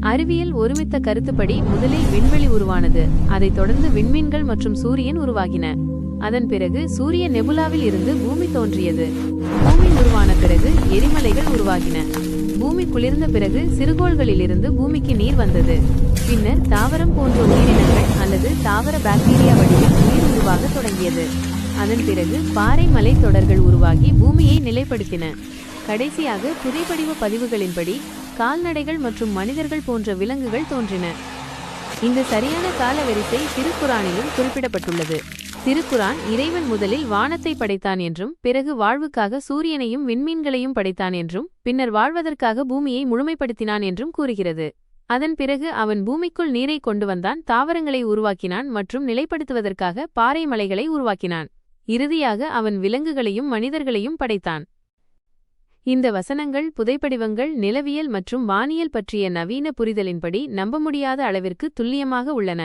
அறிவியல் ஒருமித்த கருத்துப்படி முதலில் விண்வெளி உருவானது. அதைத் தொடர்ந்து விண்மீன்கள் மற்றும் சூரியன் உருவாகின. அதன் பிறகு சூரிய நெபுலாவில் இருந்து பூமி தோன்றியது. பூமி உருவான பிறகு எரிமலைகள் உருவாகின. பூமி குளிர்ந்த பிறகு சிறுகோள்களிலிருந்து பூமிக்கு நீர் வந்தது. பின்னர் தாவரம் போன்ற உயிரினங்கள் அல்லது தாவர பாக்டீரியா வடிவில் உயிர் உருவாக தொடங்கியது. அதன் பிறகு பாறை மலைத்தொடர்கள் உருவாகி பூமியை நிலைப்படுத்தின. கடைசியாக புதைப்படிவ பதிவுகளின்படி கால்நடைகள் மற்றும் மனிதர்கள் போன்ற விலங்குகள் தோன்றின. இந்த சரியான காலவரிசை திருக்குரானிலும் குறிப்பிடப்பட்டுள்ளது. திருக்குரான் இறைவன் முதலில் வானத்தை படைத்தான் என்றும் பிறகு வாழ்வுக்காக சூரியனையும் விண்மீன்களையும் படைத்தான் என்றும் பின்னர் வாழ்வதற்காக பூமியை முழுமைப்படுத்தினான் என்றும் கூறுகிறது. அதன் பிறகு அவன் பூமிக்குள் நீரை கொண்டு வந்தான் தாவரங்களை உருவாக்கினான் மற்றும் நிலைப்படுத்துவதற்காக பாறை மலைகளை உருவாக்கினான். இறுதியாக அவன் விலங்குகளையும் மனிதர்களையும் படைத்தான். இந்த வசனங்கள் புதைப்படிவங்கள் நிலவியல் மற்றும் வானியல் பற்றிய நவீன புரிதலின்படி நம்ப முடியாத அளவிற்கு துல்லியமாக உள்ளன.